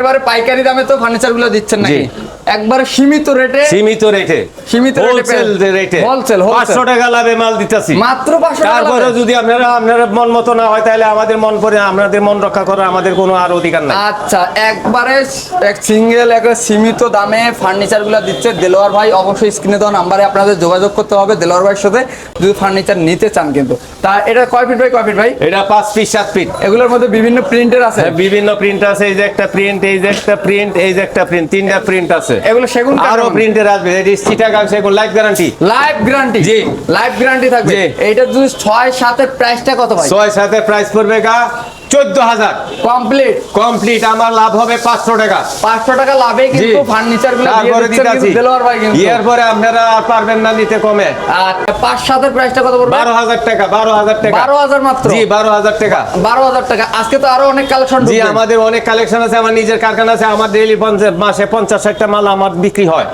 এবারে পাইকারি দামে তো ফার্নিচারগুলো দিচ্ছেন নাকি। একবারে সীমিত রেটে সীমিত রেটে। সীমিত রেটে হোলসেল রেটে। Wholesale। পাঁচশো টাকা লাভে মাল দিতেছি। মাত্র পাঁচশো টাকা তারপরে যদি আপনারা আপনারা মন মতো না হয় তাহলে আমাদের মন করে আমাদের মন রক্ষা করার আমাদের কোনো আর অধিকার নাই। আচ্ছা একবারে এক সিঙ্গেল একটা সীমিত দামে ফার্নিচারগুলো দিচ্ছে দেলোয়ার ভাই। অবশ্যই স্ক্রিনে দেওয়া নাম্বারে আপনাদের যোগাযোগ করতে হবে দেলোয়ার ভাইয়ের সাথে যদি ফার্নিচার নিতে চান কিন্তু। তা এটা কয় ফিট বাই কয় ফিট ভাই? এটা পাঁচ ফিট সাত ফিট। এগুলোর মধ্যে বিভিন্ন প্রিন্টের আছে। হ্যাঁ, বিভিন্ন প্রিন্ট আছে। এই যে একটা প্রিন্ট এই যে একটা প্রিন্ট এই যে একটা প্রিন্ট তিনটা প্রিন্ট আছে। এগুলো সেগুন আরও প্রিন্টের আসবে এটি চিটাগাং সেগুন লাইফ গ্যারান্টি লাইফ গ্যারান্টি জি। লাইফ গ্যারান্টি থাকবে? এটা এইটা যদি ছয় সাতের প্রাইসটা কত ভাই? ছয় সাথে প্রাইস পড়বে গা চোদ্দ হাজার। কমপ্লিট। কমপ্লিট আমার লাভ হবে পাঁচশো টাকা। পাঁচশো টাকা লাভে কিন্তু ফার্নিচার ইয়ার পরে আপনারা আর পারবেন না নিতে কমে। পাঁচ সাতের প্রাইসটা কত পড়বে? বারো হাজার টাকা বারো হাজার টাকা। বারো হাজার মাত্র? জি বারো হাজার টাকা। বারো হাজার টাকা। আজকে তো আরও অনেক কালেকশন জি আমাদের অনেক কালেকশন আছে আমার নিজের কারখানা আছে আমার ডেইলি মাসে পঞ্চাশ ষাটটা মাল আমার বিক্রি হয়।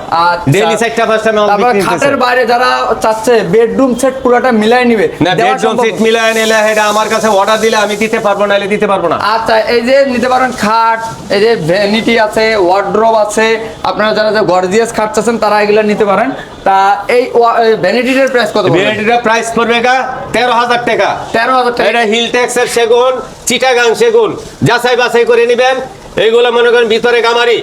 ডেইলি চারটা পাঁচটা মাল বিক্রি খাটের বাইরে যারা চাচ্ছে বেডরুম সেট পুরোটা মিলাই নিবে। না বেডরুম? সিট মিলায় নিলে এটা আমার কাছে অর্ডার দিলে আমি দিতে পারব না এলে দিতে পারব না। আচ্ছা এই যে নিতে পারেন খাট এই যে ভ্যানিটি আছে ওয়ার্ড্রোব আছে আপনারা যারা যে গর্জিয়াস খাট চাচ্ছেন তারা এগুলো নিতে পারেন। তা এই ভ্যানিটির প্রাইস কত বিআইডিটা প্রাইস পড়বে গা তেরো হাজার টাকা। তেরো হাজার টাকা। এটা হিল ট্যাক্সের সেগুন চিটাগাং সেগুন। যাচাই বাছাই করে নিবেন। এইগুলো মনে করেন ভিতরে গামারি।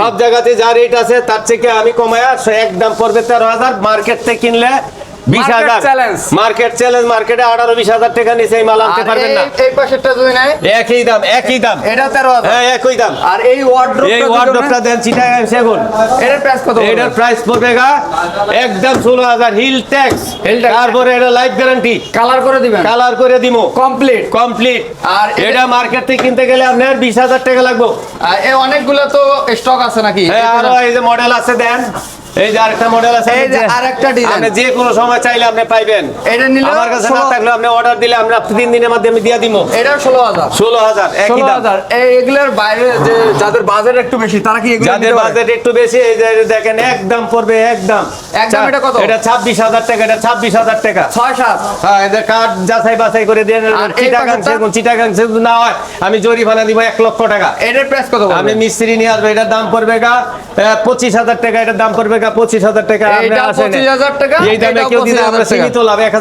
সব জায়গাতে যা রেট আছে তার থেকে আমি কমায়া একদম পড়বে তেরো হাজার। মার্কেট থেকে কিনলে বিশ হাজার। challenge। মার্কেট চ্যালেঞ্জ মার্কেটে আঠারো বিশ হাজার টাকা নিচে এই মাল আনতে আর পারবেন না। এই- এই পাশেরটা যদি নেয়? একই দাম একই দাম। এটা তেরো হ্যাঁ একই দাম। আর এই ওয়ার্ড্রোব এই ওয়ার্ডরোবটা দেন চিটাগাং সেগুন এটার প্রাইস কত এটার প্রাইস পড়বে গা একদম ষোলো হাজার হিল ট্যাক্স তারপরে এটা লাইফ গ্যারান্টি কালার করে দিবেন? কালার করে দিমো। কমপ্লিট কমপ্লিট আর এটা- মার্কেট থেকে কিনতে গেলে আপনার বিশ হাজার টাকা লাগবে। অনেকগুলো তো স্টক আছে নাকি? হ্যাঁ আরও এই যে মডেল আছে দেন। এই যে আরেকটা মডেল আছে এই যে আরেকটা design। আপনি যে কোনো সময় চাইলে আপনি পাইবেন। এটা নিলে আমার কাছে না থাকলে আপনি অর্ডার দিলে আমরা তিন দিনের মধ্যে আমি দিয়ে দিব। এটা ষোলো হাজার। ষোলো হাজার একই দাম। এই এগুলোর বাইরে যে যাদের বাজেট একটু বেশি তারা কি এগুলো যাদের বাজেট একটু বেশি এই যে দেখেন একদম পড়বে একদম। একদম এটা কত? এটা ছাব্বিশ হাজার টাকা এটা ছাব্বিশ হাজার টাকা। ছয় সাত। হ্যাঁ এদের কার্ড যাচাই বাছাই করে এই চিটাগাং সেগুন চিটাগাং সেগুন না হয় আমি জরিমানা দিব এক লক্ষ টাকা। এটার প্রাইস কত আমি মিস্ত্রি নিয়ে আসব এটার দাম পড়বে গা পঁচিশ হাজার টাকা এটার দাম পড়বে গা পঁচিশ হাজার টাকা আপনি এইটা আসেন। 25,000 টাকা, এই দামে কেউ দিলে 25,000 আমরা টাকা। সীমিত লাভ এক